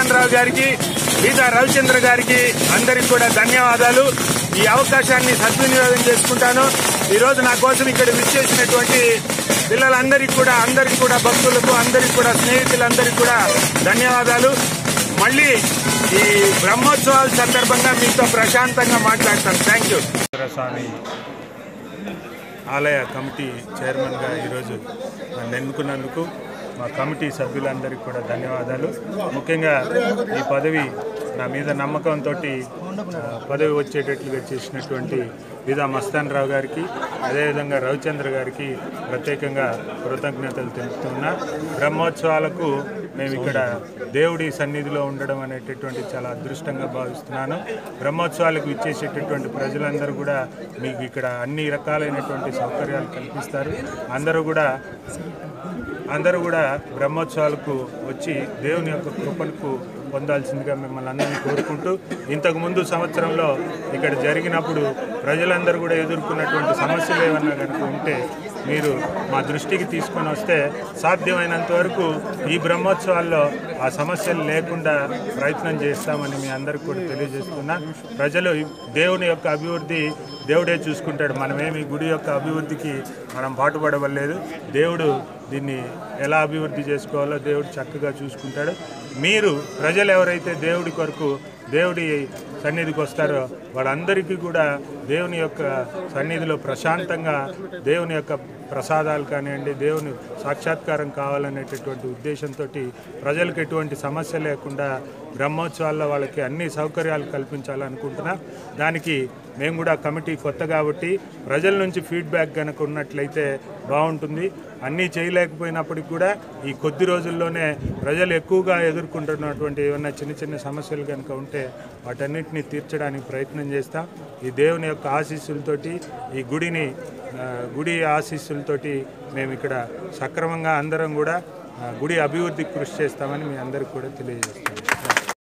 రామచంద్రరావు రావు గారికి బీదా రవిచంద్ర గారికి అందరికి కూడా ధన్యవాదాలు. ఈ అవకాశాన్ని సద్వినియోగం చేసుకుంటాను. ఈరోజు నా కోసం ఇక్కడ విచ్చేసినటువంటి పిల్లలందరికీ కూడా అందరికి కూడా భక్తులకు అందరికి కూడా స్నేహితులందరికీ కూడా ధన్యవాదాలు. మళ్ళీ ఈ బ్రహ్మోత్సవాల సందర్భంగా మీతో ప్రశాంతంగా మాట్లాడతాను. థ్యాంక్ యూ స్వామి ఆలయ కమిటీ చైర్మన్గా ఈరోజు నన్ను ఎన్నుకున్నందుకు మా కమిటీ సభ్యులందరికీ కూడా ధన్యవాదాలు. ముఖ్యంగా ఈ పదవి నా మీద నమ్మకంతో పదవి వచ్చేటట్లుగా చేసినటువంటి విధా మస్తాన్ రావు గారికి అదేవిధంగా రవిచంద్ర గారికి ప్రత్యేకంగా కృతజ్ఞతలు తెలుపుతున్నా. బ్రహ్మోత్సవాలకు మేము ఇక్కడ దేవుడి సన్నిధిలో ఉండడం అనేటటువంటి చాలా అదృష్టంగా భావిస్తున్నాను. బ్రహ్మోత్సవాలకు ఇచ్చేసేటటువంటి ప్రజలందరూ కూడా మీకు ఇక్కడ అన్ని రకాలైనటువంటి సౌకర్యాలు కల్పిస్తారు. అందరూ కూడా అందరూ కూడా బ్రహ్మోత్సవాలకు వచ్చి దేవుని యొక్క కృపలకు పొందాల్సిందిగా మిమ్మల్ని అందరినీ కోరుకుంటూ ఇంతకుముందు సంవత్సరంలో ఇక్కడ జరిగినప్పుడు ప్రజలందరూ కూడా ఎదుర్కొన్నటువంటి సమస్యలు ఏమన్నా కనుక ఉంటే మీరు మా దృష్టికి తీసుకొని వస్తే సాధ్యమైనంత వరకు ఈ బ్రహ్మోత్సవాల్లో ఆ సమస్యలు లేకుండా ప్రయత్నం చేస్తామని మీ అందరికి కూడా తెలియజేస్తున్నా. ప్రజలు దేవుని యొక్క అభివృద్ధి దేవుడే చూసుకుంటాడు. మనమేమి గుడి యొక్క అభివృద్ధికి మనం పాటుపడవలేదు. దేవుడు దీన్ని ఎలా అభివృద్ధి చేసుకోవాలో దేవుడు చక్కగా చూసుకుంటాడు. మీరు ప్రజలు ఎవరైతే దేవుడి కొరకు దేవుడి సన్నిధికి వస్తారో వాళ్ళందరికీ కూడా దేవుని యొక్క సన్నిధిలో ప్రశాంతంగా దేవుని యొక్క ప్రసాదాలు కానివ్వండి దేవుని సాక్షాత్కారం కావాలనేటటువంటి ఉద్దేశంతో ప్రజలకు ఎటువంటి సమస్య లేకుండా బ్రహ్మోత్సవాల్లో వాళ్ళకి అన్ని సౌకర్యాలు కల్పించాలనుకుంటున్నా. దానికి మేము కూడా కమిటీ కొత్త కాబట్టి ప్రజల నుంచి ఫీడ్బ్యాక్ కనుక ఉన్నట్లయితే బాగుంటుంది. అన్నీ చేయలేకపోయినప్పటికి కూడా ఈ కొద్ది రోజుల్లోనే ప్రజలు ఎక్కువగా ఎదుర్కొంటున్నటువంటి ఏమైనా చిన్న చిన్న సమస్యలు కనుక ఉంటే వాటన్నిటిని తీర్చడానికి ప్రయత్నం చేస్తాం. ఈ దేవుని యొక్క ఆశీస్సులతోటి ఈ గుడిని గుడి ఆశీస్సులతోటి మేము ఇక్కడ సక్రమంగా అందరం కూడా గుడి అభివృద్ధికి కృషి చేస్తామని మీ అందరికి కూడా తెలియజేస్తాం.